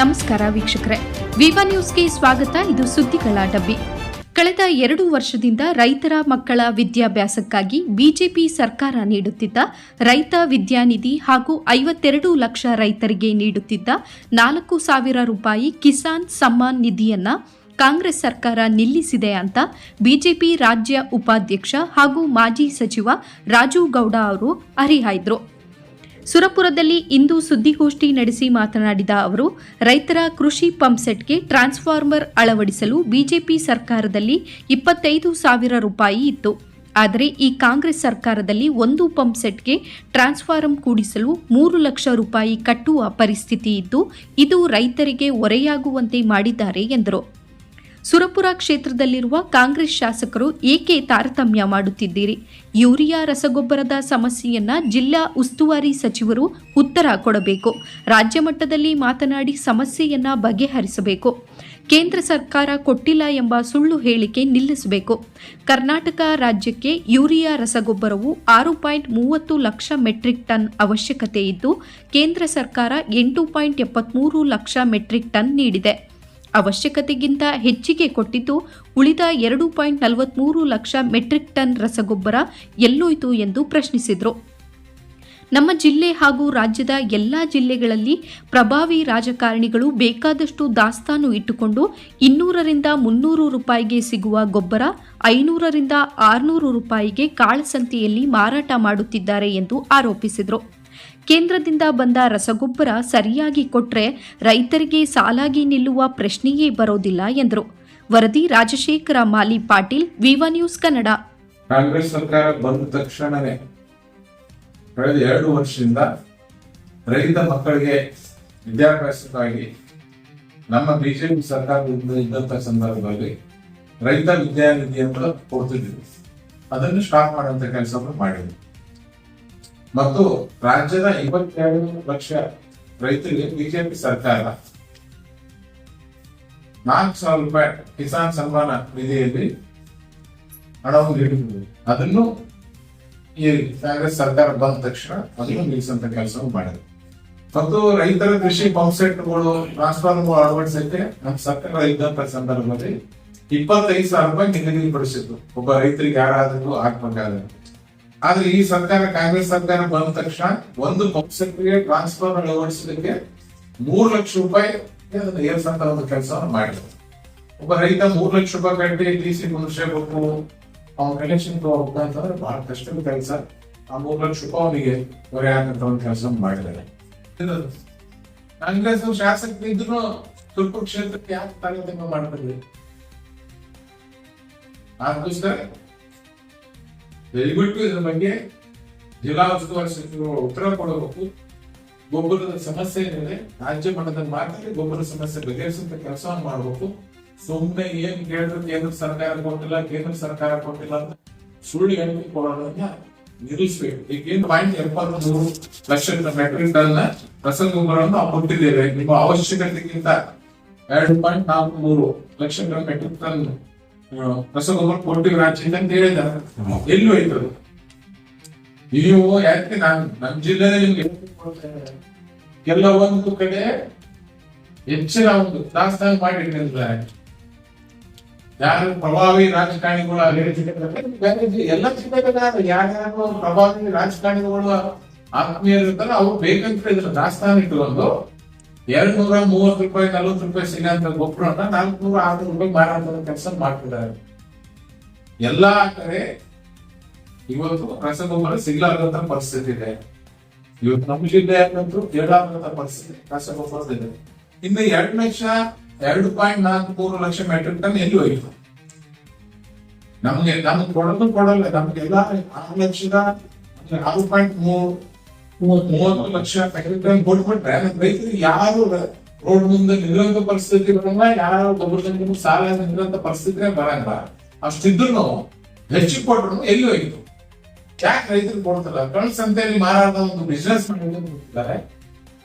ನಮಸ್ಕಾರ ವೀಕ್ಷಕರೇ. ವಿವ ನ್ಯೂಸ್ಗೆ ಸ್ವಾಗತ. ಇದು ಸುದ್ದಿಗಳ ಡಬ್ಬಿ. ಕಳೆದ ಎರಡು ವರ್ಷದಿಂದ ರೈತರ ಮಕ್ಕಳ ವಿದ್ಯಾಭ್ಯಾಸಕ್ಕಾಗಿ ಬಿಜೆಪಿ ಸರ್ಕಾರ ನೀಡುತ್ತಿದ್ದ ರೈತ ವಿದ್ಯಾನಿಧಿ ಹಾಗೂ ಐವತ್ತೆರಡು ಲಕ್ಷ ರೈತರಿಗೆ ನೀಡುತ್ತಿದ್ದ ನಾಲ್ಕು ಸಾವಿರ ರೂಪಾಯಿ ಕಿಸಾನ್ ಸಮ್ಮಾನ್ ನಿಧಿಯನ್ನ ಕಾಂಗ್ರೆಸ್ ಸರ್ಕಾರ ನಿಲ್ಲಿಸಿದೆ ಅಂತ ಬಿಜೆಪಿ ರಾಜ್ಯ ಉಪಾಧ್ಯಕ್ಷ ಹಾಗೂ ಮಾಜಿ ಸಚಿವ ರಾಜು ಗೌಡ ಅವರು ಹರಿಹಾಯ್ದರು. ಸುರಪುರದಲ್ಲಿ ಇಂದು ಸುದ್ದಿಗೋಷ್ಠಿ ನಡೆಸಿ ಮಾತನಾಡಿದ ಅವರು, ರೈತರ ಕೃಷಿ ಪಂಪ್ಸೆಟ್ಗೆ ಟ್ರಾನ್ಸ್ಫಾರ್ಮರ್ ಅಳವಡಿಸಲು ಬಿಜೆಪಿ ಸರ್ಕಾರದಲ್ಲಿ ಇಪ್ಪತ್ತೈದು ಸಾವಿರ ರೂಪಾಯಿ ಇತ್ತು. ಆದರೆ ಈ ಕಾಂಗ್ರೆಸ್ ಸರ್ಕಾರದಲ್ಲಿ ಒಂದು ಪಂಪ್ ಸೆಟ್ಗೆ ಟ್ರಾನ್ಸ್ಫಾರಂ ಕೂಡಿಸಲು ಮೂರು ಲಕ್ಷ ರೂಪಾಯಿ ಕಟ್ಟುವ ಪರಿಸ್ಥಿತಿ ಇದ್ದು, ಇದು ರೈತರಿಗೆ ಹೊರೆಯಾಗುವಂತೆ ಮಾಡಿದ್ದಾರೆ ಎಂದರು. ಸುರಪುರ ಕ್ಷೇತ್ರದಲ್ಲಿರುವ ಕಾಂಗ್ರೆಸ್ ಶಾಸಕರು ಏಕೆ ತಾರತಮ್ಯ ಮಾಡುತ್ತಿದ್ದೀರಿ? ಯೂರಿಯಾ ರಸಗೊಬ್ಬರದ ಸಮಸ್ಯೆಯನ್ನ ಜಿಲ್ಲಾ ಉಸ್ತುವಾರಿ ಸಚಿವರು ಉತ್ತರ ಕೊಡಬೇಕು. ರಾಜ್ಯ ಮಟ್ಟದಲ್ಲಿ ಮಾತನಾಡಿ ಸಮಸ್ಯೆಯನ್ನ ಬಗೆಹರಿಸಬೇಕು. ಕೇಂದ್ರ ಸರ್ಕಾರ ಕೊಟ್ಟಿಲ್ಲ ಎಂಬ ಸುಳ್ಳು ಹೇಳಿಕೆ ನಿಲ್ಲಿಸಬೇಕು. ಕರ್ನಾಟಕ ರಾಜ್ಯಕ್ಕೆ ಯೂರಿಯಾ ರಸಗೊಬ್ಬರವು ಆರು ಪಾಯಿಂಟ್ ಮೂವತ್ತು ಲಕ್ಷ ಮೆಟ್ರಿಕ್ ಟನ್ ಅವಶ್ಯಕತೆ ಇದ್ದು, ಕೇಂದ್ರ ಸರ್ಕಾರ ಎಂಟು ಪಾಯಿಂಟ್ ಎಪ್ಪತ್ಮೂರು ಲಕ್ಷ ಮೆಟ್ರಿಕ್ ಟನ್ ನೀಡಿದೆ. ಅವಶ್ಯಕತೆಗಿಂತ ಹೆಚ್ಚಿಗೆ ಕೊಟ್ಟಿದ್ದು ಉಳಿದ ಎರಡು ಪಾಯಿಂಟ್ ನಲವತ್ಮೂರು ಲಕ್ಷ ಮೆಟ್ರಿಕ್ ಟನ್ ರಸಗೊಬ್ಬರ ಎಲ್ಲೋಯಿತು ಎಂದು ಪ್ರಶ್ನಿಸಿದರು. ನಮ್ಮ ಜಿಲ್ಲೆ ಹಾಗೂ ರಾಜ್ಯದ ಎಲ್ಲ ಜಿಲ್ಲೆಗಳಲ್ಲಿ ಪ್ರಭಾವಿ ರಾಜಕಾರಣಿಗಳು ಬೇಕಾದಷ್ಟು ದಾಸ್ತಾನು ಇಟ್ಟುಕೊಂಡು ಇನ್ನೂರರಿಂದ ಮುನ್ನೂರು ರೂಪಾಯಿಗೆ ಸಿಗುವ ಗೊಬ್ಬರ, ಐನೂರರಿಂದ ಆರುನೂರು ರೂಪಾಯಿಗೆ ಕಾಳಸಂತೆಯಲ್ಲಿ ಮಾರಾಟ ಮಾಡುತ್ತಿದ್ದಾರೆ ಎಂದು ಆರೋಪಿಸಿದರು. ಕೇಂದ್ರದಿಂದ ಬಂದ ರಸಗೊಬ್ಬರ ಸರಿಯಾಗಿ ಕೊಟ್ರೆ ರೈತರಿಗೆ ಸಾಲಾಗಿ ನಿಲ್ಲುವ ಪ್ರಶ್ನೆಯೇ ಬರೋದಿಲ್ಲ ಎಂದರು. ವರದಿ ರಾಜಶೇಖರ ಮಾಲಿ ಪಾಟೀಲ್, ವಿವಾ ನ್ಯೂಸ್ ಕನ್ನಡ. ಕಾಂಗ್ರೆಸ್ ಸರ್ಕಾರ ಬಂದ ತಕ್ಷಣವೇ ಕಳೆದ ಎರಡು ವರ್ಷದಿಂದ ರೈತ ಮಕ್ಕಳಿಗೆ ವಿದ್ಯಾಭ್ಯಾಸಕ್ಕಾಗಿ ನಮ್ಮ ಬಿಜೆಪಿ ಸರ್ಕಾರದಿಂದ ಇದ್ದಂತ ಸಂದರ್ಭದಲ್ಲಿ ರೈತ ವಿದ್ಯಾನಿಧಿ ಅಂತ ಕೊಡ್ತಿದ್ವಿ. ಅದನ್ನು ಸ್ಟಾಪ್ ಮಾಡುವಂತ ಕೆಲಸವನ್ನು ಮಾಡಿದ್ವಿ. ಮತ್ತು ರಾಜ್ಯದ ಇಪ್ಪತ್ತೆರಡು ಲಕ್ಷ ರೈತರಿಗೆ ಬಿಜೆಪಿ ಸರ್ಕಾರ. ನಾಲ್ಕು ಸಾವಿರ ರೂಪಾಯಿ ಕಿಸಾನ್ ಸನ್ಮಾನ ನಿಧಿಯಲ್ಲಿ ಹಣವನ್ನು ನೀಡುತ್ತಿದೆ ಅದನ್ನು ಈ ಕಾಂಗ್ರೆಸ್ ಸರ್ಕಾರ ಬಂದ ತಕ್ಷಣ ಅದನ್ನು ನಿಲ್ಲಿಸುವಂತ ಕೆಲಸವನ್ನು ಮಾಡಿದೆ ಮತ್ತು ರೈತರ ಕೃಷಿ ಪಂಪ್ಸೆಟ್ಗಳು ಟ್ರಾನ್ಸ್ಫಾರ್ಮರ್ ಅಳವಡಿಸಲಿಕ್ಕೆ ನಮ್ಮ ಸರ್ಕಾರ ಇದ್ದಂತ ಸಂದರ್ಭದಲ್ಲಿ ಇಪ್ಪತ್ತೈದು ಸಾವಿರ ರೂಪಾಯಿ ನಿಗದಿಪಡಿಸಿತ್ತು ಒಬ್ಬ ರೈತರಿಗೆ ಯಾರಾದರೂ ಆಗ್ಬೇಕಾದ್ರೆ. ಆದ್ರೆ ಈ ಸರ್ಕಾರ, ಕಾಂಗ್ರೆಸ್ ಸರ್ಕಾರ ಬಂದ ತಕ್ಷಣ ಒಂದು ಪಂಪ್ಸೆಟ್ಗೆ ಟ್ರಾನ್ಸ್ಫರ್ ಅಳವಡಿಸಲಿಕ್ಕೆ ಮೂರು ಲಕ್ಷ ರೂಪಾಯಿ ಅದನ್ನ ಏರ್ಸಂತ ಒಂದು ಕೆಲಸವನ್ನು ಮಾಡಿದ್ರು. ಒಬ್ಬ ರೈತ ಮೂರು ಲಕ್ಷ ರೂಪಾಯಿ ಕಟ್ಟಿ ಡಿ ಸಿ ಮುಗಿಸ್ಬೇಕು ಅವ್ನ ಕಲೆಕ್ಷನ್ ತಗೋಬೇಕು ಅಂತಂದ್ರೆ ಬಹಳ ಕಷ್ಟದ ಕೆಲಸ. ಆ ಮೂರು ಲಕ್ಷ ರೂಪಾಯಿ ಅವನಿಗೆ ಹೊರೆ ಹಾಕಂತ ಒಂದು ಕೆಲಸ ಮಾಡಿದ್ದಾರೆ. ಕಾಂಗ್ರೆಸ್ ಶಾಸಕರು ಇದ್ರು ತುರ್ಪು ಕ್ಷೇತ್ರಕ್ಕೆ ಯಾಕೆ ತಾರತಮ್ಯ ಮಾಡ್ತಾರೆ ಅದಕ್ಕೋಸ್ಕರ ದಯವಿಟ್ಟು ಇದ್ರ ಬಗ್ಗೆ ಜಿಲ್ಲಾ ಉಸ್ತುವಾರಿ ಸಚಿವರು ಉತ್ತರ ಕೊಡಬೇಕು. ಗೊಬ್ಬರದ ಸಮಸ್ಯೆ ಏನಿದೆ, ರಾಜ್ಯ ಮಟ್ಟದಲ್ಲಿ ಮಾತ್ರ ಗೊಬ್ಬರ ಸಮಸ್ಯೆ ಬಗೆಹರಿಸುವಂತ ಕೆಲಸವನ್ನು ಮಾಡಬೇಕು. ಸುಮ್ಮನೆ ಏನ್ ಕೇಳಿದ್ರು ಕೇಂದ್ರ ಸರ್ಕಾರ ಕೊಟ್ಟಿಲ್ಲ, ಕೇಂದ್ರ ಸರ್ಕಾರ ಕೊಟ್ಟಿಲ್ಲ ಅಂತ ಸುಳ್ಳು ಹೇಳಿಕೆ ಕೊಡೋದನ್ನ ನಿಲ್ಲಿಸಬೇಕು. ಈಗ ಏನು ಪಾಯಿಂಟ್ ಎಪ್ಪತ್ಮೂರು ಲಕ್ಷ ಮೆಟ್ರಿಕ್ ಟನ್ ರಸಗೊಬ್ಬರವನ್ನು ನಾವು ಕೊಟ್ಟಿದ್ದೇವೆ. ನಿಮ್ಮ ಅವಶ್ಯಕತೆಗಿಂತ ಎರಡು ಪಾಯಿಂಟ್ ನಾಲ್ಕು ಮೂರು ಲಕ್ಷ ಮೆಟ್ರಿಕ್ ಟನ್ ರಸಗೊಬ್ಬರ ಕೊಟ್ಟಿವಿ ರಾಜ್ಯದಿಂದ ಅಂತ ಹೇಳಿದ ಎಲ್ಲಿ ಹೋಯ್ತದು ನೀವು ಯಾಕೆ ನಾನು ನಮ್ಮ ಜಿಲ್ಲೆಯಲ್ಲಿ. ಕೆಲವೊಂದು ಕಡೆ ಹೆಚ್ಚಿನ ಒಂದು ದಾಸ್ತಾನು ಮಾಡಿಟ್ಟಿರ್ತಾರೆ ಯಾರು ಪ್ರಭಾವಿ ರಾಜಕಾರಣಿಗಳು ಎಲ್ಲ ಜಿಲ್ಲೆಗಳ ಯಾರ್ಯಾರು ಪ್ರಭಾವಿ ರಾಜಕಾರಣಿಗಳು ಆತ್ಮೀಯರು ಇರ್ತಾರೆ ಅವ್ರು ಬೇಕಂತ ಇದ್ರ ದಾಸ್ತಾನ ಇಟ್ಕೊಂಡು ಎರಡ್ ನೂರ ಮೂವತ್ತು ರೂಪಾಯಿ, ನಲ್ವತ್ತು ರೂಪಾಯಿ ಸಿಗಂತ ಗೊಬ್ಬರನ್ನ ನಾಲ್ಕುನೂರ ಆರ್ನೂರು ರೂಪಾಯಿ ಮಾರಾಟದ ಕೆಲಸ ಮಾಡ್ತಿದ್ದಾರೆ. ಎಲ್ಲಾ ಕಡೆ ಇವತ್ತು ರಸಗೊಬ್ಬರ ಸಿಗ್ಲಾರ್ದಂತ ಪರಿಸ್ಥಿತಿ ಇದೆ. ಇವತ್ತು ನಮ್ಮ ಜಿಲ್ಲೆ ಅಂತೂ ಕೇಳಾರ್ದಂತ ಪರಿಸ್ಥಿತಿ ರಸಗೊಬ್ಬರದಿದೆ ಇನ್ನು ಎರಡು ಲಕ್ಷ ಎರಡು ಪಾಯಿಂಟ್ ನಾಲ್ಕು ಮೂರು ಲಕ್ಷ ಮೆಟ್ರಿಕ್ ಟನ್ ಎಲ್ಲಿ ಹೋಯ್ತು? ನಮ್ಗೆ ನಮ್ಗೆ ಕೊಡೋದು ಕೊಡಲ್ಲ. ನಮ್ಗೆಲ್ಲ ಆರು ಲಕ್ಷದ, ಆರು ಪಾಯಿಂಟ್ ಮೂರು ಮೂವತ್ತು ಲಕ್ಷ ಟನ್ ಕೊಟ್ಬಿಟ್ರೆ ನಮ್ ರೈತರಿಗೆ ಯಾರು ರೋಡ್ ಮುಂದೆ ನಿಲ್ಲುವಂತ ಪರಿಸ್ಥಿತಿ ಬರಲ್ಲ ಯಾರು ಗೊಬ್ಬರದಿಂದ ಸಾಲ ನಿಲ್ಲುವಂತ ಪರಿಸ್ಥಿತಿನೇ ಬರಲ್ಲ ಅಷ್ಟಿದ್ರು ಹೆಚ್ಚಿಗೆ ಕೊಟ್ರು ಎಲ್ಲಿ ಹೋಯ್ತು ಯಾಕೆ ರೈತರು ಕೊಡ್ತಾರ ಕಳ್ ಸಂತೆಯಲ್ಲಿ ಮಾರಾಟ ಒಂದು ಬಿಸ್ನೆಸ್ ಮಾಡಿದ್ದಾರೆ